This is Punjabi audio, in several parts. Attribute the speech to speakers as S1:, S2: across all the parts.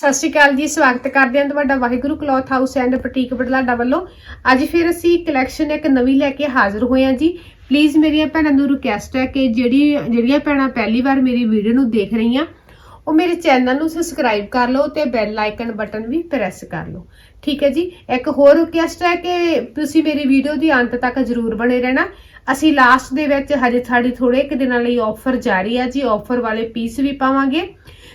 S1: ਸਤਿ ਸ਼੍ਰੀ ਅਕਾਲ ਜੀ, ਸਵਾਗਤ ਕਰਦੇ ਹਾਂ ਤੁਹਾਡਾ Waheguru cloth house and boutique Budhlada ਵੱਲੋਂ। ਅੱਜ ਫਿਰ ਅਸੀਂ ਕਲੈਕਸ਼ਨ ਇੱਕ ਨਵੀਂ ਲੈ ਕੇ ਹਾਜ਼ਰ ਹੋਏ ਹਾਂ ਜੀ। ਪਲੀਜ਼ ਮੇਰੀਆਂ ਭੈਣਾਂ ਨੂੰ ਰਿਕੁਐਸਟ ਹੈ ਕਿ ਜਿਹੜੀ, ਜਿਹੜੀਆਂ ਭੈਣਾਂ ਪਹਿਲੀ ਵਾਰ ਮੇਰੀ ਵੀਡੀਓ ਨੂੰ ਦੇਖ ਰਹੀਆਂ, ਉਹ ਮੇਰੇ ਚੈਨਲ ਨੂੰ ਸਬਸਕ੍ਰਾਈਬ ਕਰ ਲਓ ਤੇ ਬੈਲ ਆਈਕਨ ਬਟਨ ਵੀ ਪ੍ਰੈਸ ਕਰ ਲਓ। ਠੀਕ ਹੈ ਜੀ? ਇੱਕ ਹੋਰ ਰਿਕੁਐਸਟ ਹੈ ਕਿ ਤੁਸੀਂ ਮੇਰੀ ਵੀਡੀਓ ਦੀ ਅੰਤ ਤੱਕ ਜ਼ਰੂਰ ਬਣੇ ਰਹਿਣਾ। ਅਸੀਂ ਲਾਸਟ ਦੇ ਵਿੱਚ ਹਜੇ ਸਾਡੀ ਥੋੜੇ ਕੁ ਦਿਨਾਂ ਲਈ ਆਫਰ ਜਾਰੀ ਹੈ ਜੀ। ਆਫਰ ਵਾਲੇ ਪੀਸ ਵੀ ਪਾਵਾਂਗੇ।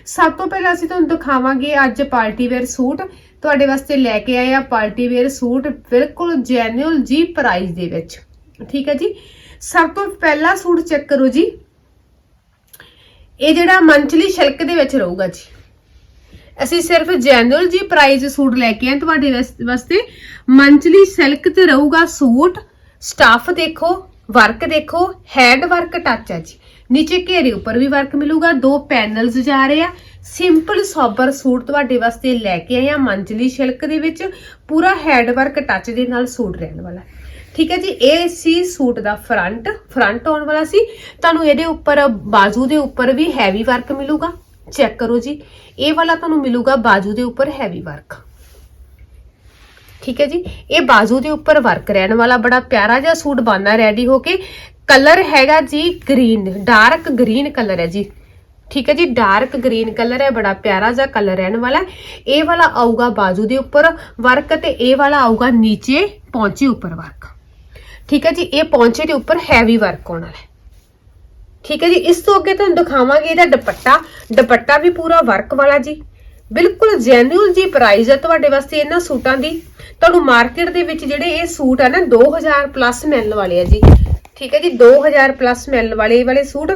S1: ਸਭ ਤੋਂ ਪਹਿਲਾਂ ਅਸੀਂ ਤੁਹਾਨੂੰ ਦਿਖਾਵਾਂਗੇ ਅੱਜ ਪਾਰਟੀ ਵੇਅਰ ਸੂਟ। ਤੁਹਾਡੇ ਵਾਸਤੇ ਲੈ ਕੇ ਆਏ ਆ ਪਾਰਟੀ ਵੇਅਰ ਸੂਟ, ਬਿਲਕੁਲ ਜੈਨੂਅਲ ਜੀ ਪ੍ਰਾਈਸ ਦੇ ਵਿੱਚ। ਠੀਕ ਹੈ ਜੀ? ਸਭ ਤੋਂ ਪਹਿਲਾ ਸੂਟ ਚੈੱਕ ਕਰੋ ਜੀ। ਇਹ ਜਿਹੜਾ ਮੰਚਲੀ ਸ਼ਿਲਕ ਦੇ ਵਿੱਚ ਰਹੂਗਾ ਜੀ। ਅਸੀਂ ਸਿਰਫ ਜੈਨੂਅਲ ਜੀ ਪ੍ਰਾਈਸ ਸੂਟ ਲੈ ਕੇ ਆਏ ਤੁਹਾਡੇ ਵਾਸ- ਵਾਸਤੇ। ਮੰਚਲੀ ਸਿਲਕ ਤੇ ਰਹੂਗਾ ਸੂਟ। ਸਟਾਫ ਦੇਖੋ ਵਰਕ ਦੇਖੋ ਹੈਂਡ ਵਰਕ ਟੱਚ ਹੈ ਜੀ। ਨੀਚੇ ਘੇਰੇ ਉੱਪਰ ਵੀ ਵਰਕ ਮਿਲੂਗਾ, ਦੋ ਪੈਨਲਸ ਜਾ ਰਹੇ ਆ। ਸਿੰਪਲ ਸੋਬਰ ਸੂਟ ਤੁਹਾਡੇ ਵਾਸਤੇ ਲੈ ਕੇ ਆਏ ਆ ਮੰਚਲੀ ਸ਼ਿਲਕ ਦੇ ਵਿੱਚ। ਪੂਰਾ ਹੈਡ ਵਰਕ ਟੱਚ ਦੇ ਨਾਲ ਸੂਟ ਰਹਿਣ ਵਾਲਾ। ਠੀਕ ਹੈ ਜੀ, ਇਹ ਸੀ ਸੂਟ ਦਾ ਫਰੰਟ ਫਰੰਟ ਆਉਣ ਵਾਲਾ ਸੀ। ਤੁਹਾਨੂੰ ਇਹਦੇ ਉੱਪਰ, ਬਾਜ਼ੂ ਦੇ ਉੱਪਰ ਵੀ ਹੈਵੀ ਵਰਕ ਮਿਲੂਗਾ। ਚੈੱਕ ਕਰੋ ਜੀ। ਇਹ ਵਾਲਾ ਤੁਹਾਨੂੰ ਮਿਲੂਗਾ ਬਾਜ਼ੂ ਦੇ ਉੱਪਰ ਹੈਵੀ ਵਰਕ ਠੀਕ ਹੈ ਜੀ, ਇਹ ਬਾਜ਼ੂ ਦੇ ਉੱਪਰ ਵਰਕ ਰਹਿਣ ਵਾਲਾ ਬੜਾ ਪਿਆਰਾ ਜਿਹਾ ਸੂਟ ਬਣਨਾ ਰੈਡੀ ਹੋ ਕੇ। ਕਲਰ ਹੈਗਾ ਜੀ ਗ੍ਰੀਨ, ਡਾਰਕ ਗ੍ਰੀਨ ਕਲਰ ਹੈ ਜੀ। ਠੀਕ ਹੈ ਜੀ, ਡਾਰਕ ਗ੍ਰੀਨ ਕਲਰ ਹੈ, ਬੜਾ ਪਿਆਰਾ ਜਿਹਾ ਕਲਰ ਰਹਿਣ ਵਾਲਾ ਇਹ ਵਾਲਾ ਆਊਗਾ ਬਾਜ਼ੂ ਦੇ ਉੱਪਰ ਵਰਕ ਤੇ ਇਹ ਵਾਲਾ ਆਊਗਾ ਨੀਚੇ ਪੌਂਚੇ ਉੱਪਰ ਵਰਕ। ਠੀਕ ਹੈ ਜੀ, ਇਹ ਪੌਂਚੇ ਦੇ ਉੱਪਰ ਹੈਵੀ ਵਰਕ ਆਉਣ ਵਾਲਾ ਹੈ। ਠੀਕ ਹੈ ਜੀ, ਇਸ ਤੋਂ ਅੱਗੇ ਤੁਹਾਨੂੰ ਦਿਖਾਵਾਂਗੇ ਇਹਦਾ ਦੁਪੱਟਾ। ਦੁਪੱਟਾ ਵੀ ਪੂਰਾ ਵਰਕ ਵਾਲਾ ਜੀ। ਬਿਲਕੁਲ ਜੈਨੂਅਲ ਜੀ ਪ੍ਰਾਈਸ ਹੈ ਤੁਹਾਡੇ ਵਾਸਤੇ ਇਹਨਾਂ ਸੂਟਾਂ ਦੀ। ਤੁਹਾਨੂੰ ਮਾਰਕੀਟ ਦੇ ਵਿੱਚ ਜਿਹੜੇ ਇਹ ਸੂਟ ਆ ਨਾ 2000 ਪਲੱਸ ਮਿਲਣ ਵਾਲੇ ਆ ਜੀ। ਠੀਕ ਹੈ ਜੀ 2000 ਪਲੱਸ ਮਿਲਣ ਵਾਲੇ, ਇਹ ਵਾਲੇ ਸੂਟ।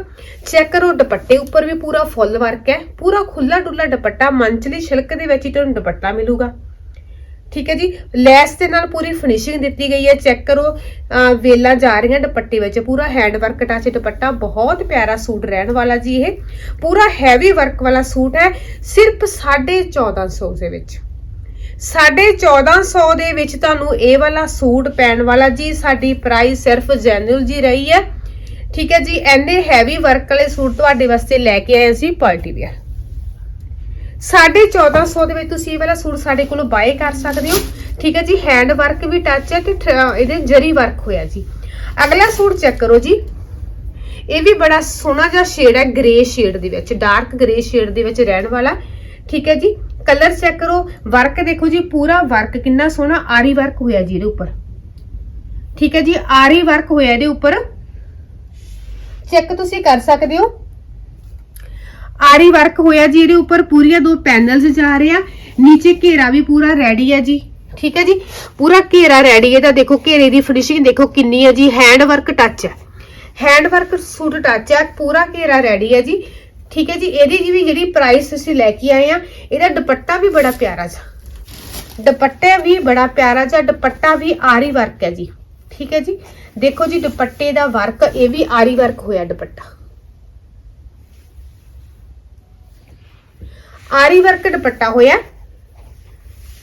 S1: ਚੈੱਕ ਕਰੋ, ਦੁਪੱਟੇ ਉੱਪਰ ਵੀ ਪੂਰਾ ਫੁੱਲ ਵਰਕ ਹੈ। ਪੂਰਾ ਖੁੱਲਾ ਡੁੱਲਾ ਦੁਪੱਟਾ, ਮੰਚਲੀ ਛਿਲਕ ਦੇ ਵਿੱਚ ਹੀ ਤੁਹਾਨੂੰ ਦੁਪੱਟਾ ਮਿਲੂਗਾ। ਠੀਕ ਹੈ ਜੀ, ਲੈਸ ਦੇ ਨਾਲ ਪੂਰੀ ਫਿਨਿਸ਼ਿੰਗ ਦਿੱਤੀ ਗਈ ਹੈ। ਚੈੱਕ ਕਰੋ, ਅਹ, ਵੇਲਾਂ ਜਾ ਰਹੀਆਂ ਦੁਪੱਟੇ ਵਿੱਚ। ਪੂਰਾ ਹੈਂਡ ਵਰਕ ਟੱਚ ਦੁਪੱਟਾ, ਬਹੁਤ ਪਿਆਰਾ ਸੂਟ ਰਹਿਣ ਵਾਲਾ ਜੀ ਇਹ। ਪੂਰਾ ਹੈਵੀ ਵਰਕ ਵਾਲਾ ਸੂਟ ਹੈ, ਸਿਰਫ 1450 ਦੇ ਵਿੱਚ। 1450 ਦੇ ਵਿੱਚ ਤੁਹਾਨੂੰ ਇਹ ਵਾਲਾ ਸੂਟ ਪੈਣ ਵਾਲਾ ਜੀ, ਸਾਡੀ ਪ੍ਰਾਈਸ ਸਿਰਫ ਜੈਨੂਅਲ ਜੀ ਰਹੀ ਹੈ। ਠੀਕ ਹੈ ਜੀ ਐਨੇ ਹੈਵੀ ਵਰਕ ਵਾਲੇ ਸੂਟ ਤੁਹਾਡੇ ਵਾਸਤੇ ਲੈ ਕੇ ਆਏ ਅਸੀਂ ਪਾਰਟੀ ਵੇਅਰ 1450 ਦੇ ਵਿੱਚ ਤੁਸੀਂ ਇਹ ਵਾਲਾ ਸੂਟ ਸਾਡੇ ਕੋਲੋਂ ਬਾਏ ਕਰ ਸਕਦੇ ਹੋ। ਠੀਕ ਹੈ ਜੀ ਹੈਂਡ ਵਰਕ ਵੀ ਟੱਚ ਹੈ ਤੇ ਠ- ਇਹਦੇ ਜਰੀ ਵਰਕ ਹੋਇਆ ਜੀ। ਅਗਲਾ ਸੂਟ ਚੈੱਕ ਕਰੋ ਜੀ। ਇਹ ਵੀ ਬੜਾ ਸੋਹਣਾ ਜਿਹਾ ਸ਼ੇਡ ਹੈ ਗ੍ਰੇ ਸ਼ੇਡ ਦੇ ਵਿੱਚ ਡਾਰਕ ਗ੍ਰੇ ਸ਼ੇਡ ਦੇ ਵਿੱਚ ਰਹਿਣ ਵਾਲਾ। ਠੀਕ ਹੈ ਜੀ ਕਲਰ ਚੈੱਕ ਕਰੋ। ਵਰਕ ਦੇਖੋ ਜੀ, ਪੂਰਾ ਵਰਕ, ਕਿੰਨਾ ਸੋਹਣਾ ਆਰੀ ਵਰਕ ਹੋਇਆ ਜੀ ਇਹਦੇ ਉੱਪਰ। ਠੀਕ ਹੈ ਜੀ, ਆਰੀ ਵਰਕ ਹੋਇਆ ਇਹਦੇ ਉੱਪਰ। ਚੈੱਕ ਤੁਸੀਂ ਕਰ ਸਕਦੇ ਹੋ। ਆਰੀ ਵਰਕ ਹੋਇਆ ਜੀ ਇਹਦੇ ਉੱਪਰ, ਪੂਰੀਆਂ ਦੋ ਪੈਨਲਸ ਜਾ ਰਹੇ ਆ। ਨੀਚੇ ਘੇਰਾ ਵੀ ਪੂਰਾ ਰੈਡੀ ਹੈ ਜੀ। ਠੀਕ ਹੈ ਜੀ, ਪੂਰਾ ਘੇਰਾ ਰੈਡੀ ਹੈ ਤਾਂ ਦੇਖੋ, ਘੇਰੇ ਦੀ ਫਿਨਿਸ਼ਿੰਗ ਦੇਖੋ ਕਿੰਨੀ ਹੈ ਜੀ। ਹੈਂਡ ਵਰਕ ਟੱਚ ਹੈ। ਹੈਂਡ ਵਰਕ ਸੂਟ ਟੱਚ ਹੈ, ਪੂਰਾ ਘੇਰਾ ਰੈਡੀ ਹੈ ਜੀ। ਠੀਕ ਹੈ ਜੀ, ਇਹਦੀ ਜੀ ਵੀ ਜਿਹੜੀ ਪ੍ਰਾਈਸ ਤੁਸੀਂ ਲੈ ਕੇ ਆਏ ਆ, ਇਹਦਾ ਦੁਪੱਟਾ ਵੀ ਬੜਾ ਪਿਆਰਾ ਜਿਹਾ। ਦੁਪੱਟੇ ਵੀ ਬੜਾ ਪਿਆਰਾ ਜਿਹਾ, ਦੁਪੱਟਾ ਵੀ ਆਰੀ ਵਰਕ ਹੈ ਜੀ। ਠੀਕ ਹੈ ਜੀ, ਦੇਖੋ ਜੀ, ਦੁਪੱਟੇ ਦਾ ਵਰਕ ਇਹ ਵੀ ਆਰੀ ਵਰਕ ਹੋਇਆ ਦੁਪੱਟਾ। ਆਰੀ ਵਰਕ ਦੁਪੱਟਾ ਹੋਇਆ।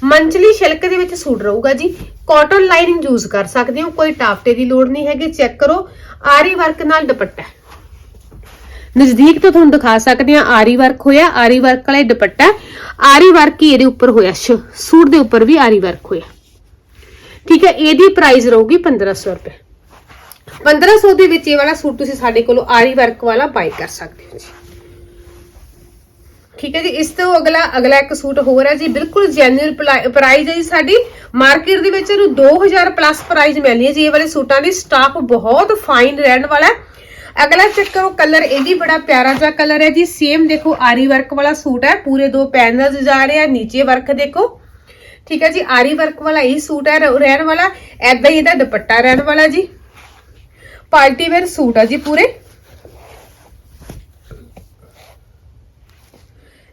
S1: ਮੰਚਲੀ ਸ਼ਿਲਕ ਦੇ ਵਿੱਚ ਸੂਟ ਰਹੂਗਾ ਜੀ। ਕਾਟਨ ਲਾਈਨਿੰਗ ਯੂਜ਼ ਕਰ ਸਕਦੇ ਹੋ, ਕੋਈ ਟਾਫਟੇ ਦੀ ਲੋੜ ਨਹੀਂ ਹੈਗੀ ਚੈੱਕ ਕਰੋ। ਆਰੀ ਵਰਕ ਨਾਲ ਦੁਪੱਟਾ ਨਜ਼ਦੀਕ ਤੋਂ ਤੁਹਾਨੂੰ ਦਿਖਾ ਸਕਦੇ ਆ ਆਰੀ ਵਰਕ ਹੋਇਆ, ਆਰੀ ਵਰਕ ਵਾਲਾ ਦੁਪੱਟਾ ਆਰੀ ਵਰਕ ਹੀ ਇਹਦੇ ਉੱਪਰ ਹੋਇਆ ਸੂਟ ਦੇ ਉੱਪਰ ਵੀ ਆਰੀ ਵਰਕ ਹੋਇਆ। ਠੀਕ ਹੈ, ਇਹਦੀ ਪ੍ਰਾਈਸ ਰਹੂਗੀ 1500 ਰੁਪਏ। 1500 ਦੇ ਵਿੱਚ ਇਹ ਵਾਲਾ ਸੂਟ ਤੁਸੀਂ ਸਾਡੇ ਕੋਲੋਂ ਆਰੀ ਵਰਕ ਵਾਲਾ ਬਾਈ ਕਰ ਸਕਦੇ ਹੋ ਜੀ। ਠੀਕ ਹੈ ਜੀ, ਇਸ ਤੋਂ ਅਗਲਾ ਅਗਲਾ ਇੱਕ ਸੂਟ ਹੋਰ ਹੈ ਜੀ, ਬਿਲਕੁਲ ਜੈਨੂਅਲ ਪ੍ਰਾਈਸ ਹੈ ਜੀ ਸਾਡੀ। ਮਾਰਕੀਟ ਦੇ ਵਿੱਚ ਇਹਨੂੰ 2000 ਪਲੱਸ ਪ੍ਰਾਈਸ ਮਿਲਣੀ ਹੈ ਜੀ, ਇਹ ਵਾਲੇ ਸੂਟਾਂ ਦੀ। ਸਟਾਕ ਬਹੁਤ ਫਾਈਨ ਰਹਿਣ ਵਾਲਾ ਹੈ। ਅਗਲਾ ਚੈੱਕ ਕਰੋ ਕਲਰ ਇਹ ਵੀ ਬੜਾ ਪਿਆਰਾ ਜਿਹਾ ਕਲਰ ਹੈ ਜੀ। ਸੇਮ ਦੇਖੋ, ਆਰੀ ਵਰਕ ਵਾਲਾ ਸੂਟ ਹੈ। ਪੂਰੇ ਦੋ ਪੈਨਲਸ ਜਾ ਰਹੇ ਆ, ਨੀਚੇ ਵਰਕ ਦੇਖੋ। ਠੀਕ ਹੈ ਜੀ, ਆਰੀ ਵਰਕ ਵਾਲਾ ਇਹ ਸੂਟ ਹੈ ਰਹਿਣ ਵਾਲਾ। ਐਦਾਂ ਹੀ ਇਹਦਾ ਦੁਪੱਟਾ ਰਹਿਣ ਵਾਲਾ ਜੀ। ਪਾਰਟੀ ਵੇਅਰ ਸੂਟ ਆ ਜੀ ਪੂਰੇ।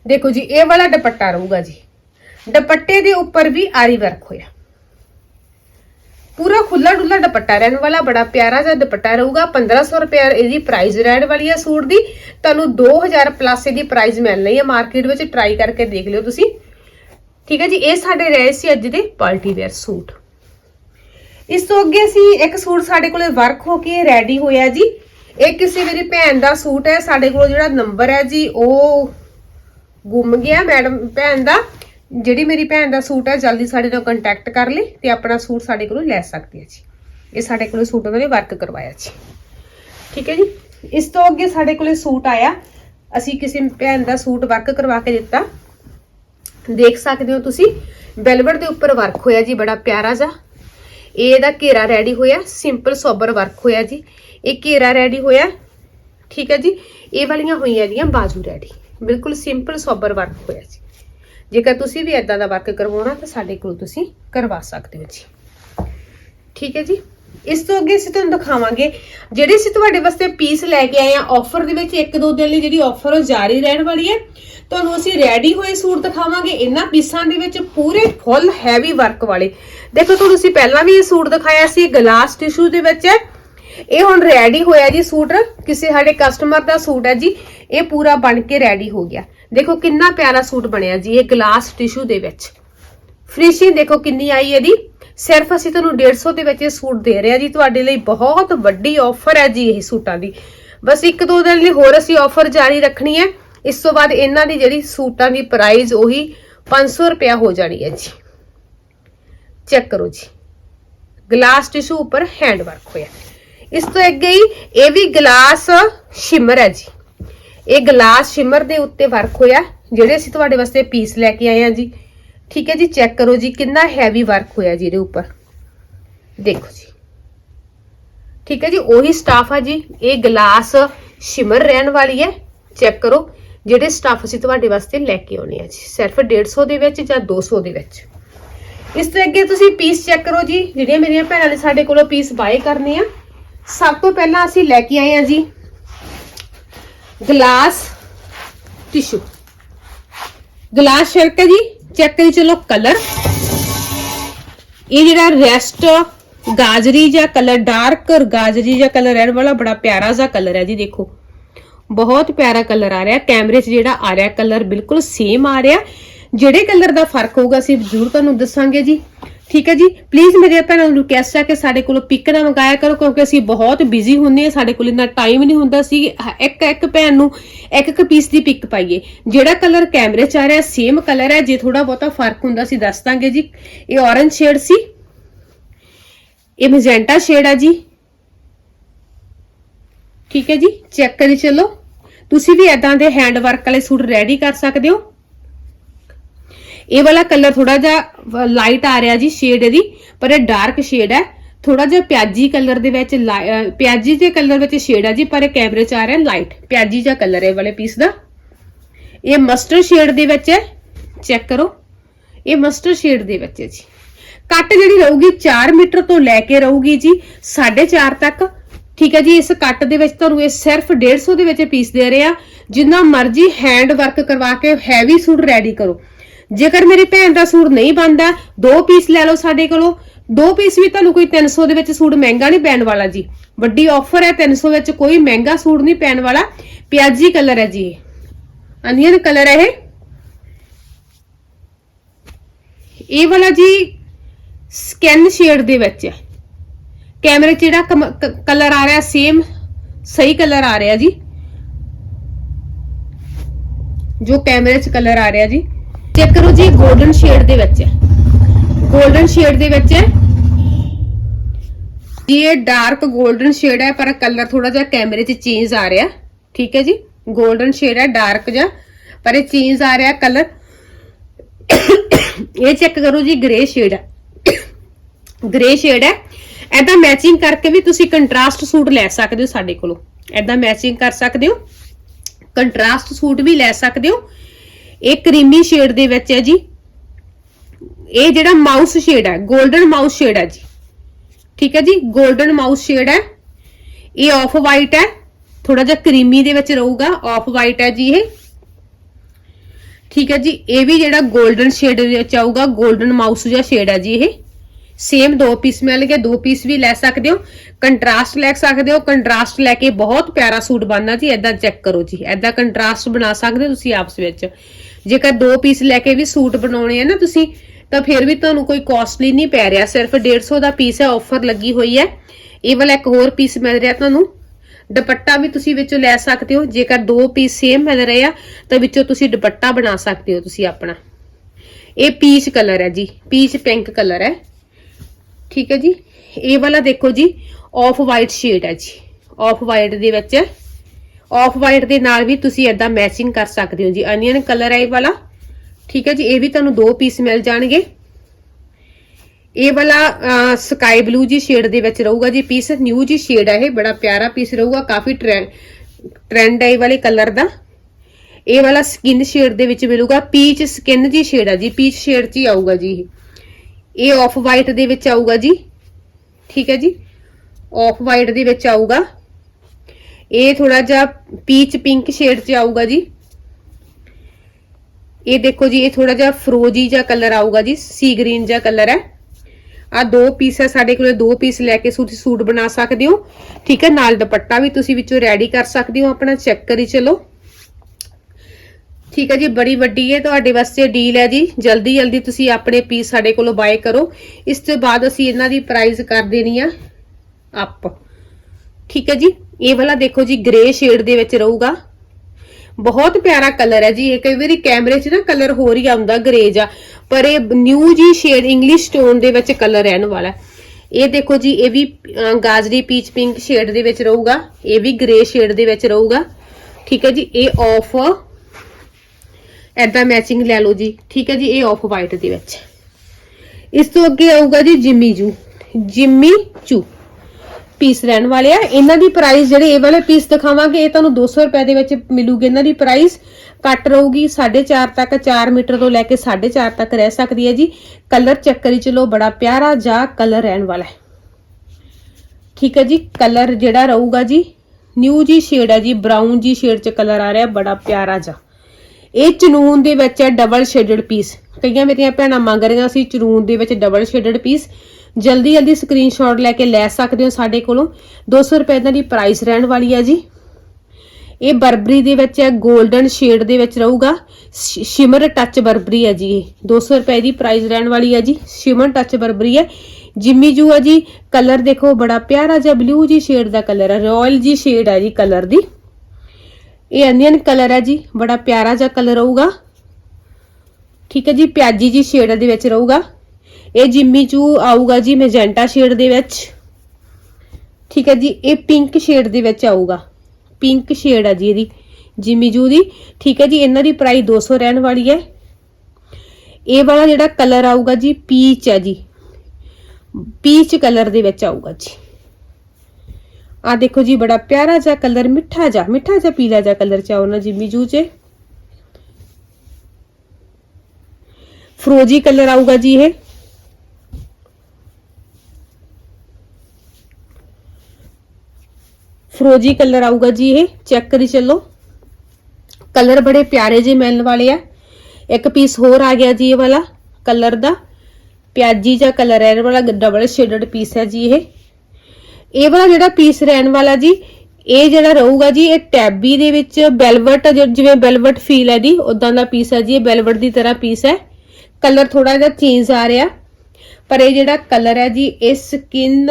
S1: ਦੇਖੋ ਜੀ, ਇਹ ਵਾਲਾ ਦੁਪੱਟਾ ਰਹੂਗਾ ਜੀ। ਦੁਪੱਟੇ ਦੇ ਉੱਪਰ ਵੀ ਆਰੀ ਵਰਕ ਹੋਇਆ। ਪੂਰਾ ਖੁੱਲਾ ਡੁੱਲਾ ਦੁਪੱਟਾ ਰਹਿਣ ਵਾਲਾ, ਬੜਾ ਪਿਆਰਾ ਜਿਹਾ ਦੁਪੱਟਾ ਰਹੂਗਾ। 1500 ਰੁਪਏ ਇਹਦੀ ਪ੍ਰਾਈਸ ਰਹਿਣ ਵਾਲੀ ਹੈ ਸੂਟ ਦੀ। ਤੁਹਾਨੂੰ 2000 ਪਲੱਸ ਇਹਦੀ ਪ੍ਰਾਈਸ ਮਿਲਣੀ ਹੈ ਮਾਰਕੀਟ ਵਿੱਚ ਟਰਾਈ ਕਰਕੇ ਦੇਖ ਲਿਓ ਤੁਸੀਂ। ਠੀਕ ਹੈ ਜੀ, ਇਹ ਸਾਡੇ ਰਹੇ ਸੀ ਅੱਜ ਦੇ ਪਾਰਟੀ ਵੇਅਰ ਸੂਟ। ਇਸ ਤੋਂ ਅੱਗੇ ਅਸੀਂ ਇੱਕ ਸੂਟ ਸਾਡੇ ਕੋਲੇ ਵਰਕ ਹੋ ਕੇ ਰੈਡੀ ਹੋਇਆ ਜੀ। ਇਹ ਕਿਸੇ ਮੇਰੀ ਭੈਣ ਦਾ ਸੂਟ ਹੈ। ਸਾਡੇ ਕੋਲ ਜਿਹੜਾ ਨੰਬਰ ਹੈ ਜੀ, ਉਹ ਗੁੰਮ ਗਿਆ ਮੈਡਮ ਭੈਣ ਦਾ। ਜਿਹੜੀ ਮੇਰੀ ਭੈਣ ਦਾ ਸੂਟ ਹੈ, ਜਲਦੀ ਸਾਡੇ ਨਾਲ ਕੰਟੈਕਟ ਕਰ ਲਈ ਤੇ ਆਪਣਾ ਸੂਟ ਸਾਡੇ ਕੋਲੋਂ ਲੈ ਸਕਦੀ ਹੈ ਜੀ। ਇਹ ਸਾਡੇ ਕੋਲੋਂ ਸੂਟ ਉਹਨਾਂ ਨੇ ਵਰਕ ਕਰਵਾਇਆ ਜੀ। ਠੀਕ ਹੈ ਜੀ? ਇਸ ਤੋਂ ਅੱਗੇ ਸਾਡੇ ਕੋਲੇ ਸੂਟ ਆਇਆ। ਅਸੀਂ ਕਿਸੇ ਭੈਣ ਦਾ ਸੂਟ ਵਰਕ ਕਰਵਾ ਕੇ ਦਿੱਤਾ। ਦੇਖ ਸਕਦੇ ਹੋ ਤੁਸੀਂ ਵੈਲਵਟ ਦੇ ਉੱਪਰ ਵਰਕ ਹੋਇਆ ਜੀ, ਬੜਾ ਪਿਆਰਾ ਜਿਹਾ। ਇਹ ਇਹਦਾ ਘੇਰਾ ਰੈਡੀ ਹੋਇਆ ਸਿੰਪਲ ਸੋਬਰ ਵਰਕ ਹੋਇਆ ਜੀ। ਇਹ ਘੇਰਾ ਰੈਡੀ ਹੋਇਆ। ਠੀਕ ਹੈ ਜੀ? ਇਹ ਵਾਲੀਆਂ ਹੋਈਆਂ ਦੀਆਂ ਬਾਜੂ ਰੈਡੀ ਬਿਲਕੁਲ ਸਿੰਪਲ ਸੋਬਰ ਵਰਕ ਹੋਇਆ ਜੀ। ਜੇਕਰ ਤੁਸੀਂ ਵੀ ਇਦਾਂ ਦਾ ਵਰਕ ਕਰਵਾਉਣਾ, ਤਾਂ ਸਾਡੇ ਕੋਲ ਤੁਸੀਂ ਕਰਵਾ ਸਕਦੇ ਹੋ ਜੀ। ਠੀਕ ਹੈ ਜੀ? ਇਸ ਤੋਂ ਅੱਗੇ ਅਸੀਂ ਤੁਹਾਨੂੰ ਦਿਖਾਵਾਂਗੇ, ਜਿਹੜੇ ਅਸੀਂ ਤੁਹਾਡੇ ਵਾਸਤੇ ਪੀਸ ਲੈ ਕੇ ਆਏ ਆ ਆਫਰ ਦੇ ਵਿੱਚ ਇੱਕ ਦੋ ਦਿਨ ਲਈ ਜਿਹੜੀ ਆਫਰ ਉਹ ਜਾਰੀ ਰਹਿਣ ਵਾਲੀ ਹੈ। ਤੁਹਾਨੂੰ ਅਸੀਂ ਰੈਡੀ ਹੋਏ ਸੂਟ ਦਿਖਾਵਾਂਗੇ, ਇਹਨਾਂ ਪੀਸਾਂ ਦੇ ਵਿੱਚ ਪੂਰੇ ਫੁੱਲ ਹੈਵੀ ਵਰਕ ਵਾਲੇ। ਦੇਖੋ, ਤੁਹਾਨੂੰ ਅਸੀਂ ਪਹਿਲਾਂ ਵੀ ਇਹ ਸੂਟ ਦਿਖਾਇਆ ਸੀ ਗਲਾਸ ਟਿਸ਼ੂ ਦੇ ਵਿੱਚ ਹੈ। ਇਹ ਹੁਣ ਰੈਡੀ ਹੋਇਆ ਜੀ ਸੂਟ, ਕਿਸੇ ਸਾਡੇ ਕਸਟਮਰ ਦਾ ਸੂਟ ਹੈ ਜੀ, ਇਹ ਪੂਰਾ ਬਣ ਕੇ ਰੈਡੀ ਹੋ ਗਿਆ। ਦੇਖੋ ਕਿੰਨਾ ਪਿਆਰਾ ਸੂਟ ਬਣਿਆ ਜੀ, ਇਹ ਗਲਾਸ ਟਿਸ਼ੂ ਦੇ ਵਿੱਚ। ਫਿਨਿਸ਼ਿੰਗ ਦੇਖੋ ਕਿੰਨੀ ਆਈ ਇਹਦੀ। ਸਿਰਫ ਅਸੀਂ ਤੁਹਾਨੂੰ 150 ਦੇ ਵਿੱਚ ਇਹ ਸੂਟ ਦੇ ਰਹੇ ਹਾਂ ਜੀ। ਤੁਹਾਡੇ ਲਈ ਬਹੁਤ ਵੱਡੀ ਆਫਰ ਹੈ ਜੀ ਇਹ ਸੂਟਾਂ ਦੀ। ਬਸ ਇੱਕ ਦੋ ਦਿਨ ਲਈ ਹੋਰ ਅਸੀਂ ਆਫਰ ਜਾਰੀ ਰੱਖਣੀ ਹੈ। ਇਸ ਤੋਂ ਬਾਅਦ ਇਹਨਾਂ ਦੀ ਜਿਹੜੀ ਸੂਟਾਂ ਦੀ ਪ੍ਰਾਈਸ ਉਹੀ 500 ਰੁਪਿਆ ਹੋ ਜਾਣੀ ਹੈ ਜੀ। ਚੈੱਕ ਕਰੋ ਜੀ। ਗਲਾਸ ਟਿਸ਼ੂ ਉੱਪਰ ਹੈਂਡ ਵਰਕ ਹੋਇਆ। ਇਸ ਤੋਂ ਅੱਗੇ ਹੀ ਇਹ ਵੀ ਗਲਾਸ ਸ਼ਿਮਰ ਹੈ ਜੀ। ਇਹ ਗਲਾਸ ਸ਼ਿਮਰ ਦੇ ਉੱਤੇ ਵਰਕ ਹੋਇਆ, ਜਿਹੜੇ ਅਸੀਂ ਤੁਹਾਡੇ ਵਾਸਤੇ ਪੀਸ ਲੈ ਕੇ ਆਏ ਹਾਂ ਜੀ। ਠੀਕ ਹੈ ਜੀ ਚੈੱਕ ਕਰੋ ਜੀ, ਕਿੰਨਾ ਹੈਵੀ ਵਰਕ ਹੋਇਆ ਜੀ ਇਹਦੇ ਉੱਪਰ। ਦੇਖੋ ਜੀ। ਠੀਕ ਹੈ ਜੀ, ਉਹੀ ਸਟਾਫ ਆ ਜੀ, ਇਹ ਗਲਾਸ ਸ਼ਿਮਰ ਰਹਿਣ ਵਾਲੀ ਹੈ। ਚੈੱਕ ਕਰੋ, ਜਿਹੜੇ ਸਟਾਫ ਅਸੀਂ ਤੁਹਾਡੇ ਵਾਸਤੇ ਲੈ ਕੇ ਆਉਣੇ ਆ ਜੀ। ਸਿਰਫ 150 ਦੇ ਵਿੱਚ ਜਾਂ 200 ਦੇ ਵਿੱਚ। ਇਸ ਤੋਂ ਅੱਗੇ ਤੁਸੀਂ ਪੀਸ ਚੈੱਕ ਕਰੋ ਜੀ, ਜਿਹੜੀਆਂ ਮੇਰੀਆਂ ਭੈਣਾਂ ਨੇ ਸਾਡੇ ਕੋਲੋਂ ਪੀਸ ਬਾਏ ਕਰਨੇ ਆ ਸਭ ਤੋਂ ਪਹਿਲਾਂ ਅਸੀਂ ਲੈ ਕੇ ਆਏ ਆ ਜੀ ਗਲਾਸ ਟਿਸ਼ੂ। ਗਲਾਸ ਸ਼ਰਕ ਹੈ ਜੀ, ਚੈੱਕ ਕਰੀ ਚਲੋ ਕਲਰ। ਇਹ ਜਿਹੜਾ ਰੈਸਟ ਗਾਜਰੀ ਜਾਂ ਕਲਰ, ਡਾਰਕ ਗਾਜਰੀ ਜਾਂ ਕਲਰ ਰਹਿਣ ਵਾਲਾ, ਬੜਾ ਪਿਆਰਾ ਜਿਹਾ ਕਲਰ ਹੈ ਜੀ, ਦੇਖੋ। ਬਹੁਤ ਪਿਆਰਾ ਕਲਰ ਆ ਰਿਹਾ, ਕੈਮਰੇ 'ਚ ਜਿਹੜਾ ਆ ਰਿਹਾ ਕਲਰ ਬਿਲਕੁਲ ਸੇਮ ਆ ਰਿਹਾ। ਜਿਹੜੇ ਕਲਰ ਦਾ ਫ਼ਰਕ ਹੋਊਗਾ ਅਸੀਂ ਜ਼ਰੂਰ ਤੁਹਾਨੂੰ ਦੱਸਾਂਗੇ ਜੀ। ਠੀਕ ਹੈ ਜੀ? ਪਲੀਜ਼ ਮੇਰੇ ਭੈਣਾਂ ਨੂੰ ਰਿਕਵੈਸਟ ਹੈ ਕਿ ਸਾਡੇ ਕੋਲੋਂ ਪਿਕ ਨਾ ਮੰਗਾਇਆ ਕਰੋ, ਕਿਉਂਕਿ ਅਸੀਂ ਬਹੁਤ ਬਿਜ਼ੀ ਹੁੰਦੇ ਹਾਂ, ਸਾਡੇ ਕੋਲ ਇੰਨਾ ਟਾਈਮ ਨਹੀਂ ਹੁੰਦਾ ਸੀ। ਇੱਕ ਇੱਕ ਭੈਣ ਨੂੰ ਇੱਕ ਇੱਕ ਪੀਸ ਦੀ ਪਿਕ ਪਾਈਏ। ਜਿਹੜਾ ਕਲਰ ਕੈਮਰੇ 'ਚ ਆ ਰਿਹਾ ਸੇਮ ਕਲਰ ਹੈ, ਜੇ ਥੋੜਾ ਬਹੁਤਾ ਫ਼ਰਕ ਹੁੰਦਾ ਸੀ, ਦੱਸ ਦਾਂਗੇ ਜੀ। ਇਹ ਔਰੰਜ ਸ਼ੇਡ ਸੀ। ਇਹ ਮੈਜੈਂਟਾ ਸ਼ੇਡ ਆ ਜੀ। ਠੀਕ ਹੈ ਜੀ? ਚੈੱਕ ਕਰੀ ਚਲੋ। ਤੁਸੀਂ ਵੀ ਐਦਾਂ ਦੇ ਹੈਂਡ ਵਰਕ ਵਾਲੇ ਸੂਟ ਰੈਡੀ ਕਰ ਸਕਦੇ ਹੋ। ਇਹ ਵਾਲਾ ਕਲਰ ਥੋੜਾ ਜਿਹਾ ਲਾਈਟ ਆ ਰਿਹਾ ਜੀ ਸ਼ੇਡ ਇਹਦੀ ਪਰ ਇਹ ਡਾਰਕ ਸ਼ੇਡ ਹੈ। ਥੋੜਾ ਜਿਹਾ ਪਿਆਜੀ ਕਲਰ ਦੇ ਵਿੱਚ ਲਾ- ਪਿਆਜੀ ਦੇ ਕਲਰ ਵਿੱਚ ਸ਼ੇਡ ਹੈ ਜੀ, ਪਰ ਇਹ ਕੈਮਰੇ 'ਚ ਆ ਰਿਹਾ ਲਾਈਟ ਪਿਆਜੀ ਜਿਹਾ ਕਲਰ ਇਹ ਵਾਲੇ ਪੀਸ ਦਾ। ਇਹ ਮਸਟਰਡ ਸ਼ੇਡ ਦੇ ਵਿੱਚ ਹੈ। ਚੈੱਕ ਕਰੋ। ਇਹ ਮਸਟਰਡ ਸ਼ੇਡ ਦੇ ਵਿੱਚ ਹੈ ਜੀ। ਕੱਟ ਜਿਹੜੀ ਰਹੂਗੀ 4 ਮੀਟਰ ਤੋਂ ਲੈ ਕੇ ਰਹੂਗੀ ਜੀ 4.5 ਤੱਕ। ਠੀਕ ਹੈ ਜੀ, ਇਸ ਕੱਟ ਦੇ ਵਿੱਚ ਤੁਹਾਨੂੰ ਇਹ ਸਿਰਫ 150 ਦੇ ਵਿੱਚ ਪੀਸ ਦੇ ਰਹੇ ਆ। ਜਿੰਨਾ ਮਰਜ਼ੀ ਹੈਂਡ ਵਰਕ ਕਰਵਾ ਕੇ ਹੈਵੀ ਸੂਟ ਰੈਡੀ ਕਰੋ। ਜੇਕਰ ਮੇਰੀ ਭੈਣ ਦਾ ਸੂਟ ਨਹੀਂ ਬਣਦਾ, ਦੋ ਪੀਸ ਲੈ ਲਓ ਸਾਡੇ ਕੋਲੋਂ। ਦੋ ਪੀਸ ਵੀ ਤੁਹਾਨੂੰ ਕੋਈ 300 ਦੇ ਵਿੱਚ ਸੂਟ ਮਹਿੰਗਾ ਨਹੀਂ ਪੈਣ ਵਾਲਾ ਜੀ। ਵੱਡੀ ਆਫਰ ਹੈ 300 ਵਿੱਚ ਕੋਈ ਮਹਿੰਗਾ ਸੂਟ ਨਹੀਂ ਪੈਣ ਵਾਲਾ। ਪਿਆਜੀ ਕਲਰ ਹੈ ਜੀ ਇਹ। ਅਨੀਅਨ ਕਲਰ ਹੈ ਇਹ। ਵਾਲਾ ਜੀ ਸਕੈਨ ਸ਼ੇਡ ਦੇ ਵਿੱਚ ਹੈ। ਕੈਮਰੇ 'ਚ ਜਿਹੜਾ ਕਲਰ ਆ ਰਿਹਾ ਸੇਮ ਸਹੀ ਕਲਰ ਆ ਰਿਹਾ ਜੀ। ਜੋ ਕੈਮਰੇ 'ਚ ਕਲਰ ਆ ਰਿਹਾ ਜੀ। ਚੈੱਕ ਕਰੋ ਜੀ 골ਡਨ ਸ਼ੇਡ ਦੇ ਵਿੱਚ ਹੈ। 골ਡਨ ਸ਼ੇਡ ਦੇ ਵਿੱਚ ਹੈ ਇਹ ਡਾਰਕ 골ਡਨ ਸ਼ੇਡ ਹੈ, ਪਰ ਕਲਰ ਥੋੜਾ ਜਿਹਾ ਕੈਮਰੇ 'ਚ ਚੇਂਜ ਆ ਰਿਹਾ। ਠੀਕ ਹੈ ਜੀ? 골ਡਨ ਸ਼ੇਡ ਹੈ ਡਾਰਕ ਜਿਹਾ, ਪਰ ਇਹ ਚੇਂਜ ਆ ਰਿਹਾ ਕਲਰ ਇਹ ਚੈੱਕ ਕਰੋ ਜੀ ਗ੍ਰੇ ਸ਼ੇਡ ਹੈ। ਗ੍ਰੇ ਸ਼ੇਡ ਹੈ। ਐਦਾਂ ਮੈਚਿੰਗ ਕਰਕੇ ਵੀ ਤੁਸੀਂ ਕੰਟਰਾਸਟ ਸੂਟ ਲੈ ਸਕਦੇ ਹੋ ਸਾਡੇ ਕੋਲੋਂ। ਐਦਾਂ ਮੈਚਿੰਗ ਕਰ ਸਕਦੇ ਹੋ। ਕੰਟਰਾਸਟ ਸੂਟ ਵੀ ਲੈ ਸਕਦੇ ਹੋ। ਇਹ ਕਰੀਮੀ ਸ਼ੇਡ ਦੇ ਵਿੱਚ ਹੈ ਜੀ। ਇਹ ਜਿਹੜਾ ਮਾਊਸ ਸ਼ੇਡ ਹੈ 골ਡਨ ਮਾਊਸ ਸ਼ੇਡ ਹੈ ਜੀ। ਠੀਕ ਹੈ ਜੀ 골ਡਨ ਮਾਊਸ ਸ਼ੇਡ ਹੈ। ਇਹ ਆਫ ਵਾਈਟ ਹੈ ਥੋੜਾ ਜਿਹਾ ਕਰੀਮੀ ਦੇ ਵਿੱਚ ਰਹੂਗਾ ਆਫ ਵਾਈਟ ਹੈ ਜੀ ਇਹ। ਠੀਕ ਹੈ ਜੀ, ਇਹ ਵੀ ਜਿਹੜਾ 골ਡਨ ਸ਼ੇਡ ਦੇ ਵਿੱਚ ਆਊਗਾ 골ਡਨ ਮਾਊਸ ਜਿਹਾ ਸ਼ੇਡ ਹੈ ਜੀ ਇਹ। ਸੇਮ ਦੋ ਪੀਸ ਮਿਲਣਗੇ ਦੋ ਪੀਸ ਵੀ ਲੈ ਸਕਦੇ ਹੋ। ਕੰਟਰਾਸਟ ਲੈ ਸਕਦੇ ਹੋ। ਕੰਟਰਾਸਟ ਲੈ ਕੇ ਬਹੁਤ ਪਿਆਰਾ ਸੂਟ ਬਣਨਾ ਜੀ ਐਦਾਂ ਚੈੱਕ ਕਰੋ ਜੀ। ਐਦਾਂ ਕੰਟਰਾਸਟ ਬਣਾ ਸਕਦੇ ਹੋ ਤੁਸੀਂ ਆਪਸ ਵਿੱਚ। ਜੇਕਰ ਦੋ ਪੀਸ ਲੈ ਕੇ ਵੀ ਸੂਟ ਬਣਾਉਣੇ ਆ ਨਾ ਤੁਸੀਂ, ਤਾਂ ਫਿਰ ਵੀ ਤੁਹਾਨੂੰ ਕੋਈ ਕਾਸਟਲੀ ਨਹੀਂ ਪੈ ਰਿਹਾ। ਸਿਰਫ 150 ਦਾ ਪੀਸ ਹੈ ਆਫਰ ਲੱਗੀ ਹੋਈ ਹੈ। ਇਹ ਵਾਲਾ ਇੱਕ ਹੋਰ ਪੀਸ ਮਿਲ ਰਿਹਾ ਤੁਹਾਨੂੰ। ਦੁਪੱਟਾ ਵੀ ਤੁਸੀਂ ਵਿੱਚੋਂ ਲੈ ਸਕਦੇ ਹੋ। ਜੇਕਰ ਦੋ ਪੀਸ ਸੇਮ ਮਿਲ ਰਹੇ ਆ, ਤਾਂ ਵਿੱਚੋਂ ਤੁਸੀਂ ਦੁਪੱਟਾ ਬਣਾ ਸਕਦੇ ਹੋ ਤੁਸੀਂ ਆਪਣਾ। ਇਹ ਪੀਚ ਕਲਰ ਹੈ ਜੀ। ਪੀਚ ਪਿੰਕ ਕਲਰ ਹੈ। ਠੀਕ ਹੈ ਜੀ। ਇਹ ਵਾਲਾ ਦੇਖੋ ਜੀ ਆਫ ਵਾਈਟ ਸ਼ੇਡ ਹੈ ਜੀ। ਆਫ ਵਾਈਟ ਦੇ ਵਿੱਚ ਆਫ ਵਾਈਟ ਦੇ ਨਾਲ ਵੀ ਤੁਸੀਂ ਇਦਾਂ ਮੈਚਿੰਗ ਕਰ ਸਕਦੇ ਹੋ ਜੀ। ਅਨੀਅਨ ਕਲਰ ਹੈ ਇਹ ਵਾਲਾ। ਠੀਕ ਹੈ ਜੀ, ਇਹ ਵੀ ਤੁਹਾਨੂੰ ਦੋ ਪੀਸ ਮਿਲ ਜਾਣਗੇ। ਇਹ ਵਾਲਾ ਸਕਾਈ ਬਲੂ ਜੀ ਸ਼ੇਡ ਦੇ ਵਿੱਚ ਰਹੂਗਾ ਜੀ ਪੀਸ ਨਿਊ ਜੀ ਸ਼ੇਡ ਹੈ ਇਹ, ਬੜਾ ਪਿਆਰਾ ਪੀਸ ਰਹੂਗਾ, ਕਾਫੀ ਟ੍ਰੈਂਡ ਟ੍ਰੈਂਡ ਹੈ ਇਹ ਵਾਲੇ ਕਲਰ ਦਾ। ਇਹ ਵਾਲਾ ਸਕਿਨ ਸ਼ੇਡ ਦੇ ਵਿੱਚ ਮਿਲੂਗਾ। ਪੀਚ ਸਕਿਨ ਜੀ ਸ਼ੇਡ ਹੈ ਜੀ ਪੀਚ ਸ਼ੇਡ 'ਚ ਹੀ ਆਊਗਾ ਜੀ ਇਹ ਇਹ ਆਫ ਵਾਈਟ ਦੇ ਵਿੱਚ ਆਊਗਾ ਜੀ। ਠੀਕ ਹੈ ਜੀ। ਆਫ ਵਾਈਟ ਦੇ ਵਿੱਚ ਆਊਗਾ। ਇਹ ਥੋੜਾ ਜਿਹਾ ਪੀਚ ਪਿੰਕ ਸ਼ੇਡ 'ਚ ਆਊਗਾ ਜੀ। ਇਹ ਦੇਖੋ ਜੀ, ਇਹ ਥੋੜਾ ਜਿਹਾ ਫਰੋਜੀ ਜਿਹਾ ਕਲਰ ਆਊਗਾ ਜੀ। ਸੀ ਗ੍ਰੀਨ ਜਿਹਾ ਕਲਰ ਹੈ। ਆ ਦੋ ਪੀਸ ਹੈ, ਸਾਡੇ ਕੋਲੇ ਦੋ ਪੀਸ ਲੈ ਕੇ ਤੁਸੀਂ ਸੂਟ ਬਣਾ ਸਕਦੇ ਹੋ। ਠੀਕ ਹੈ, ਨਾਲ ਦੁਪੱਟਾ ਵੀ ਤੁਸੀਂ ਵਿੱਚੋਂ ਰੈਡੀ ਕਰ ਸਕਦੇ ਹੋ ਆਪਣਾ। ਚੈੱਕ ਕਰੀ ਚਲੋ। ਠੀਕ ਹੈ ਜੀ, ਬੜੀ ਵੱਡੀ ਹੈ, ਤੁਹਾਡੇ ਵਾਸਤੇ ਡੀਲ ਹੈ ਜੀ। ਜਲਦੀ ਜਲਦੀ ਤੁਸੀਂ ਆਪਣੇ ਪੀਸ ਸਾਡੇ ਕੋਲੋਂ ਬਾਏ ਕਰੋ। ਇਸ ਤੋਂ ਬਾਅਦ ਅਸੀਂ ਇਹਨਾਂ ਦੀ ਪ੍ਰਾਈਸ ਕਰ ਦੇਣੀ ਆ ਅਪ ਠੀਕ ਹੈ ਜੀ, ਇਹ ਵਾਲਾ ਦੇਖੋ ਜੀ ਗ੍ਰੇ ਸ਼ੇਡ ਦੇ ਵਿੱਚ ਰਹੂਗਾ। ਬਹੁਤ ਪਿਆਰਾ ਕਲਰ ਹੈ ਜੀ, ਇਹ ਕਈ ਵਾਰੀ ਕੈਮਰੇ 'ਚ ਨਾ ਕਲਰ ਹੋਰ ਹੀ ਆਉਂਦਾ ਗ੍ਰੇ ਜਾ ਪਰ ਇਹ ਨਿਊ ਜੀ ਸ਼ੇਡ ਇੰਗਲਿਸ਼ ਟੋਨ ਦੇ ਵਿੱਚ ਕਲਰ ਰਹਿਣ ਵਾਲਾ ਇਹ ਦੇਖੋ ਜੀ, ਇਹ ਵੀ ਗਾਜਰੀ ਪੀਚ ਪਿੰਕ ਸ਼ੇਡ ਦੇ ਵਿੱਚ ਰਹੂਗਾ, ਇਹ ਵੀ ਗ੍ਰੇ ਸ਼ੇਡ ਦੇ ਵਿੱਚ ਰਹੂਗਾ। ਠੀਕ ਹੈ ਜੀ, ਇਹ ਆਫ ਐਦਾਂ ਮੈਚਿੰਗ ਲੈ ਲਓ ਜੀ। ਠੀਕ ਹੈ ਜੀ, ਇਹ ਆਫ ਵਾਈਟ ਦੇ ਵਿੱਚ। ਇਸ ਤੋਂ ਅੱਗੇ ਆਊਗਾ ਜੀ ਜਿਮੀ ਜੂ। ਜਿਮੀ ਚੂ। ਪੀਸ ਰਹਿਣ ਵਾਲੇ ਆ। ਇਹਨਾਂ ਦੀ ਪ੍ਰਾਈਸ ਜਿਹੜੇ ਇਹ ਵਾਲੇ ਪੀਸ ਦਿਖਾਵਾਂਗੇ, ਇਹ ਤੁਹਾਨੂੰ 200 ਰੁਪਏ ਦੇ ਵਿੱਚ ਮਿਲੂਗੇ। ਇਹਨਾਂ ਦੀ ਪ੍ਰਾਈਸ ਘੱਟ ਰਹੂਗੀ 4.5 ਤੱਕ 4 ਮੀਟਰ ਤੋਂ ਲੈ ਕੇ 4.5 ਤੱਕ ਰਹਿ ਸਕਦੀ ਹੈ ਜੀ। ਕਲਰ ਚੱਕਰੀ ਚਲੋ, ਬੜਾ ਪਿਆਰਾ ਜਾ ਕਲਰ ਰਹਿਣ ਵਾਲਾ ਹੈ। ਠੀਕ ਹੈ ਜੀ ਕਲਰ ਜਿਹੜਾ ਰਹੂਗਾ ਜੀ ਨਿਊ ਜੀ ਸ਼ੇਡ ਹੈ ਜੀ ਬਰਾਊਨ ਜੀ ਸ਼ੇਡ ਚ ਕਲਰ ਆ ਰਿਹਾ, ਬੜਾ ਪਿਆਰਾ ਜਿਹਾ। ਇਹ ਚਨੂਨ ਦੇ ਵਿੱਚ ਹੈ ਡਬਲ ਸ਼ੇਡਡ ਪੀਸ ਕਈਆਂ ਮੇਰੀਆਂ ਭੈਣਾਂ ਮੰਗ ਰਹੀਆਂ ਸੀ ਚਨੂਨ ਦੇ ਵਿੱਚ ਡਬਲ ਸ਼ੇਡਡ ਪੀਸ ਜਲਦੀ ਜਲਦੀ ਸਕਰੀਨਸ਼ਾਟ ਲੈ ਕੇ ਲੈ ਸਕਦੇ ਹੋ ਸਾਡੇ ਕੋਲੋਂ। 200 ਰੁਪਏ ਇਹਨਾਂ ਦੀ ਪ੍ਰਾਈਸ ਰਹਿਣ ਵਾਲੀ ਹੈ ਜੀ। ਇਹ ਬਰਬਰੀ ਦੇ ਵਿੱਚ ਹੈ 골ਡਨ ਸ਼ੇਡ ਦੇ ਵਿੱਚ ਰਹੂਗਾ। ਸ਼ਿ- ਸ਼ਿਮਰ ਟੱਚ ਬਰਬਰੀ ਹੈ ਜੀ ਇਹ। 200 ਰੁਪਏ ਦੀ ਪ੍ਰਾਈਸ ਰਹਿਣ ਵਾਲੀ ਹੈ ਜੀ। ਸ਼ਿਮਰ ਟੱਚ ਬਰਬਰੀ ਹੈ। ਜਿਮੀ ਜੂ ਹੈ ਜੀ ਕਲਰ ਦੇਖੋ, ਬੜਾ ਪਿਆਰਾ ਜਿਹਾ ਬਲੂ ਜੀ ਸ਼ੇਡ ਦਾ ਕਲਰ ਹੈ। ਰਾਇਲ ਜੀ ਸ਼ੇਡ ਹੈ ਜੀ ਕਲਰ ਦੀ। ਇਹ ਅਨੀਅਨ ਕਲਰ ਹੈ ਜੀ, ਬੜਾ ਪਿਆਰਾ ਜਿਹਾ ਕਲਰ ਰਹੂਗਾ ਠੀਕ ਹੈ ਜੀ, ਪਿਆਜੀ ਜੀ ਸ਼ੇਡ ਦੇ ਵਿੱਚ ਰਹੂਗਾ। ਇਹ ਜਿੰਮੀ ਚੂ ਆਊਗਾ ਜੀ, ਮੈਜੈਂਟਾ ਸ਼ੇਡ ਦੇ ਵਿੱਚ। ਠੀਕ ਹੈ ਜੀ, ਇਹ ਪਿੰਕ ਸ਼ੇਡ ਦੇ ਵਿੱਚ ਆਊਗਾ। ਪਿੰਕ ਸ਼ੇਡ ਹੈ ਜੀ ਇਹਦੀ, ਜਿਮੀ ਜੂ ਦੀ। ਠੀਕ ਹੈ ਜੀ, ਇਹਨਾਂ ਦੀ ਪ੍ਰਾਈਸ 200 ਰਹਿਣ ਵਾਲੀ ਹੈ। ਇਹ ਵਾਲਾ ਜਿਹੜਾ ਕਲਰ ਆਊਗਾ ਜੀ ਪੀਚ ਹੈ ਜੀ। ਪੀਚ ਕਲਰ ਦੇ ਵਿੱਚ ਆਊਗਾ ਜੀ। ਆ ਦੇਖੋ ਜੀ ਬੜਾ ਪਿਆਰਾ ਜਿਹਾ ਕਲਰ ਮਿੱਠਾ ਜਿਹਾ ਮਿੱਠਾ ਜਿਹਾ ਪੀਲਾ ਜਿਹਾ ਕਲਰ ਚ ਆਉਣਾ ਜਿਮੀ ਜੂ ਚ ਫਰੋਜੀ ਕਲਰ ਆਊਗਾ ਜੀ ਇਹ ਫਰੋਜੀ ਕਲਰ ਆਊਗਾ ਜੀ ਇਹ ਚੈੱਕ ਕਰੀ ਚੱਲੋ ਕਲਰ ਬੜੇ ਪਿਆਰੇ ਜਿਹੇ ਮਿਲਣ ਵਾਲੇ ਆ ਇੱਕ ਪੀਸ ਹੋਰ ਆ ਗਿਆ ਜੀ ਇਹ ਵਾਲਾ ਕਲਰ ਦਾ ਪਿਆਜੀ ਜਿਹਾ ਕਲਰ ਹੈ ਇਹ ਵਾਲਾ ਡਬਲ ਸ਼ੇਡਡ ਪੀਸ ਹੈ ਜੀ ਇਹ ਇਹ ਵਾਲਾ ਜਿਹੜਾ ਪੀਸ ਰਹਿਣ ਵਾਲਾ ਜੀ, ਇਹ ਜਿਹੜਾ ਰਹੂਗਾ ਜੀ, ਇਹ ਟੈਬੀ ਦੇ ਵਿੱਚ ਵੈਲਵਟ ਜਿਵੇਂ ਬੈਲਵਟ ਫੀਲ ਹੈ ਦੀ ਉਦਾਂ ਦਾ ਪੀਸ ਹੈ ਜੀ, ਇਹ ਵੈਲਵਟ ਦੀ ਤਰ੍ਹਾਂ ਪੀਸ ਹੈ। ਕਲਰ ਥੋੜਾ ਜਿਹਾ ਚੇਂਜ ਆ ਰਿਹਾ। ਪਰ ਇਹ ਜਿਹੜਾ ਕਲਰ ਹੈ ਜੀ, ਇਹ ਸਕਿਨ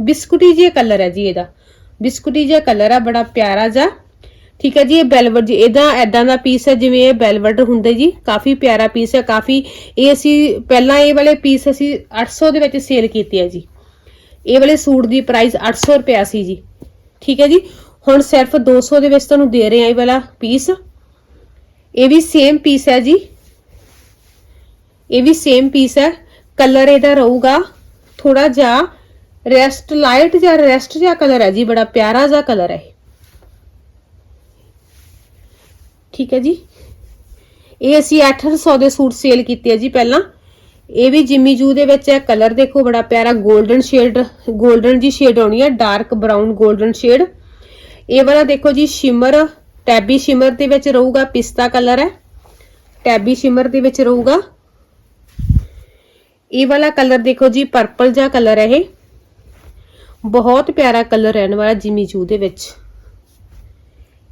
S1: ਬਿਸਕੁਟੀ ਜਿਹਾ ਕਲਰ ਹੈ ਜੀ ਇਹਦਾ। ਬਿਸਕੁਟੀ ਜਿਹਾ ਕਲਰ ਆ, ਬੜਾ ਪਿਆਰਾ ਜਿਹਾ। ਠੀਕ ਹੈ ਜੀ, ਇਹ ਵੈਲਵਟ ਜੀ, ਇਹਦਾ ਐਦਾਂ ਦਾ ਪੀਸ ਹੈ ਜਿਵੇਂ ਇਹ ਬੈਲਵਟ ਹੁੰਦੇ ਜੀ, ਕਾਫੀ ਪਿਆਰਾ ਪੀਸ ਹੈ, ਕਾਫੀ, ਇਹ ਅਸੀਂ ਪਹਿਲਾਂ ਇਹ ਵਾਲੇ ਪੀਸ ਅਸੀਂ 800 ਦੇ ਵਿੱਚ ਸੇਲ ਕੀਤੇ ਆ ਜੀ। ਇਹ ਵਾਲੇ ਸੂਟ ਦੀ ਪ੍ਰਾਈਸ 800 ਰੁਪਿਆ ਸੀ ਜੀ। ਠੀਕ ਹੈ ਜੀ? ਹੁਣ ਸਿਰਫ 200 ਦੇ ਵਿੱਚ ਤੁਹਾਨੂੰ ਦੇ ਰਹੇ ਆ ਇਹ ਵਾਲਾ ਪੀਸ ਇਹ ਵੀ ਸੇਮ ਪੀਸ ਹੈ ਜੀ। ਇਹ ਵੀ ਸੇਮ ਪੀਸ ਹੈ। ਕਲਰ ਇਹਦਾ ਰਹੂਗਾ ਥੋੜਾ ਜਿਹਾ ਰੈਸਟ ਲਾਈਟ ਜਾਂ ਰੈਸਟ ਜਿਹਾ ਕਲਰ ਹੈ ਜੀ, ਬੜਾ ਪਿਆਰਾ ਜਿਹਾ ਕਲਰ ਹੈ ਠੀਕ ਹੈ ਜੀ? ਇਹ ਅਸੀਂ 800 ਦੇ ਸੂਟ ਸੇਲ ਕੀਤੇ ਆ ਜੀ ਪਹਿਲਾਂ। ਇਹ ਵੀ ਜਿਮੀ ਜੂ ਦੇ ਵਿੱਚ ਹੈ। ਕਲਰ ਦੇਖੋ, ਬੜਾ ਪਿਆਰਾ 골ਡਨ ਸ਼ੇਡ 골ਡਨ ਜੀ ਸ਼ੇਡ ਆਉਣੀ ਹੈ ਡਾਰਕ ਬਰਾਊਨ 골ਡਨ ਸ਼ੇਡ ਇਹ ਵਾਲਾ ਦੇਖੋ ਜੀ ਸ਼ਿਮਰ ਟੈਬੀ ਸ਼ਿਮਰ ਦੇ ਵਿੱਚ ਰਹੂਗਾ, ਪਿਸਤਾ ਕਲਰ ਹੈ। ਟੈਬੀ ਸ਼ਿਮਰ ਦੇ ਵਿੱਚ ਰਹੂਗਾ। ਇਹ ਵਾਲਾ ਕਲਰ ਦੇਖੋ ਜੀ ਪਰਪਲ ਜਿਹਾ ਕਲਰ ਹੈ ਇਹ। ਬਹੁਤ ਪਿਆਰਾ ਕਲਰ ਰਹਿਣ ਵਾਲਾ ਜਿਮੀ ਜੂ ਦੇ ਵਿੱਚ।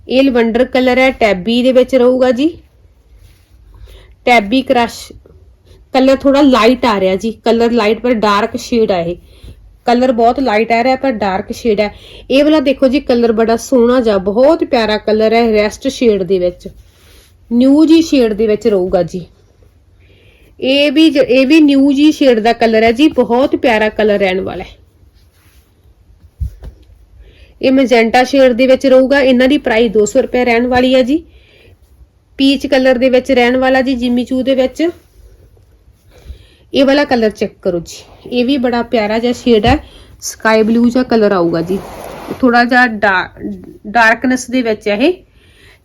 S1: ਇਹ ਲਵੰਡਰ ਕਲਰ ਹੈ ਟੈਬੀ ਦੇ ਵਿੱਚ ਰਹੂਗਾ ਜੀ। ਟੈਬੀ ਕਰਸ਼ ਕਲਰ ਥੋੜਾ ਲਾਈਟ ਆ ਰਿਹਾ ਜੀ। ਕਲਰ ਲਾਈਟ ਪਰ ਡਾਰਕ ਸ਼ੇਡ ਆ ਇਹ। ਕਲਰ ਬਹੁਤ ਲਾਈਟ ਆ ਰਿਹਾ ਪਰ ਡਾਰਕ ਸ਼ੇਡ ਹੈ ਇਹ ਵਾਲਾ ਦੇਖੋ ਜੀ, ਕਲਰ ਬੜਾ ਸੋਹਣਾ ਜਿਹਾ, ਬਹੁਤ ਪਿਆਰਾ ਕਲਰ ਹੈ ਰੈਸਟ ਸ਼ੇਡ ਦੇ ਵਿੱਚ। ਨਿਊ ਜੀ ਸ਼ੇਡ ਦੇ ਵਿੱਚ ਰਹੂਗਾ ਜੀ। ਇਹ ਵੀ ਜ- ਇਹ ਵੀ ਨਿਊ ਜੀ ਸ਼ੇਡ ਦਾ ਕਲਰ ਹੈ ਜੀ, ਬਹੁਤ ਪਿਆਰਾ ਕਲਰ ਰਹਿਣ ਵਾਲਾ ਹੈ। ਇਹ ਮੈਜੈਂਟਾ ਸ਼ੇਡ ਦੇ ਵਿੱਚ ਰਹੂਗਾ, ਇਹਨਾਂ ਦੀ ਪ੍ਰਾਈਸ 200 ਰੁਪਏ ਰਹਿਣ ਵਾਲੀ ਹੈ ਜੀ। ਪੀਚ ਕਲਰ ਦੇ ਵਿੱਚ ਰਹਿਣ ਵਾਲਾ ਜੀ ਜਿਮੀ ਚੂ ਦੇ ਵਿੱਚ। ਇਹ ਵਾਲਾ ਕਲਰ ਚੈੱਕ ਕਰੋ ਜੀ। ਇਹ ਵੀ ਬੜਾ ਪਿਆਰਾ ਜਿਹਾ ਸ਼ੇਡ ਹੈ। ਸਕਾਈ ਬਲੂ ਜਿਹਾ ਕਲਰ ਆਊਗਾ ਜੀ। ਥੋੜਾ ਜਿਹਾ ਡਾਰਕਨੈਸ ਦੇ ਵਿੱਚ ਹੈ ਇਹ।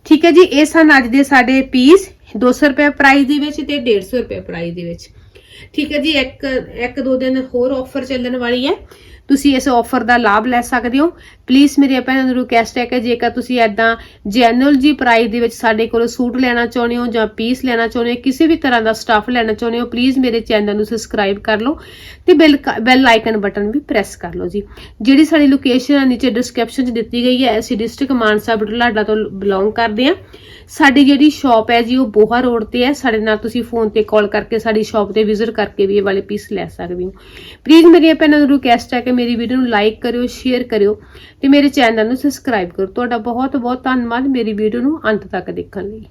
S1: ਠੀਕ ਹੈ ਜੀ, ਇਹ ਸਨ ਅੱਜ ਦੇ ਸਾਡੇ ਪੀਸ 200 ਰੁਪਏ ਪ੍ਰਾਈਸ ਦੇ ਵਿੱਚ ਤੇ 150 ਰੁਪਏ ਪ੍ਰਾਈਸ ਦੇ ਵਿੱਚ। ਠੀਕ ਹੈ ਜੀ, ਇੱਕ ਇੱਕ ਦੋ ਦਿਨ ਹੋਰ ਆਫਰ ਚੱਲਣ ਵਾਲੀ ਹੈ। ਤੁਸੀਂ ਇਸ ਆਫਰ ਦਾ ਲਾਭ ਲੈ ਸਕਦੇ ਹੋ। ਪਲੀਜ਼ ਮੇਰੇ ਭੈਣਾਂ ਨੂੰ ਰਿਕੁਐਸਟ ਹੈ ਕਿ ਜੇਕਰ ਤੁਸੀਂ ਐਦਾਂ ਜੈਨੂਅਲ ਜੀ ਪ੍ਰਾਈਸ ਦੇ ਵਿੱਚ ਸਾਡੇ ਕੋਲੋਂ ਸੂਟ ਲੈਣਾ ਚਾਹੁੰਦੇ ਹੋ ਜਾਂ ਪੀਸ ਲੈਣਾ ਚਾਹੁੰਦੇ ਹੋ, ਕਿਸੇ ਵੀ ਤਰ੍ਹਾਂ ਦਾ ਸਟਾਫ ਲੈਣਾ ਚਾਹੁੰਦੇ ਹੋ ਪਲੀਜ਼ ਮੇਰੇ ਚੈਨਲ ਨੂੰ ਸਬਸਕ੍ਰਾਈਬ ਕਰ ਲਓ ਤੇ ਬੈਲ ਬੈਲ ਆਈਕਨ ਬਟਨ ਵੀ ਪ੍ਰੈਸ ਕਰ ਲਓ ਜੀ। ਜਿਹੜੀ ਸਾਡੀ ਲੋਕੇਸ਼ਨ ਹੈ ਨੀਚੇ ਡਿਸਕ੍ਰਿਪਸ਼ਨ 'ਚ ਦਿੱਤੀ ਗਈ ਹੈ, ਅਸੀਂ ਡਿਸਟ੍ਰਿਕਟ ਮਾਨਸਾ ਬਟਲਾਡਾ ਤੋਂ ਬਿਲੋਂਗ ਕਰਦੇ ਹਾਂ। ਸਾਡੀ ਜਿਹੜੀ ਸ਼ਾਪ ਹੈ ਜੀ, ਉਹ ਬੋਹਾ ਰੋਡ ਤੇ ਹੈ। ਸਾਡੇ ਨਾਲ ਤੁਸੀਂ ਫੋਨ ਤੇ ਕਾਲ ਕਰਕੇ, ਸਾਡੀ ਸ਼ਾਪ ਤੇ ਵਿਜ਼ਿਟ ਕਰਕੇ ਵੀ ਇਹ ਵਾਲੇ ਪੀਸ ਲੈ ਸਕਦੇ ਹੋ। ਪਲੀਜ਼ ਮੇਰੀ ਭੈਣਾਂ ਨੂੰ ਰਿਕੁਐਸਟ ਹੈ ਕਿ ਮੇਰੀ ਵੀਡੀਓ ਨੂੰ ਲਾਈਕ ਕਰਿਓ ਸ਼ੇਅਰ ਕਰਿਓ ਤੇ ਮੇਰੇ ਚੈਨਲ ਨੂੰ ਸਬਸਕ੍ਰਾਈਬ ਕਰੋ। ਤੁਹਾਡਾ ਬਹੁਤ ਬਹੁਤ ਧੰਨਵਾਦ ਮੇਰੀ ਵੀਡੀਓ ਨੂੰ ਅੰਤ ਤੱਕ ਦੇਖਣ ਲਈ।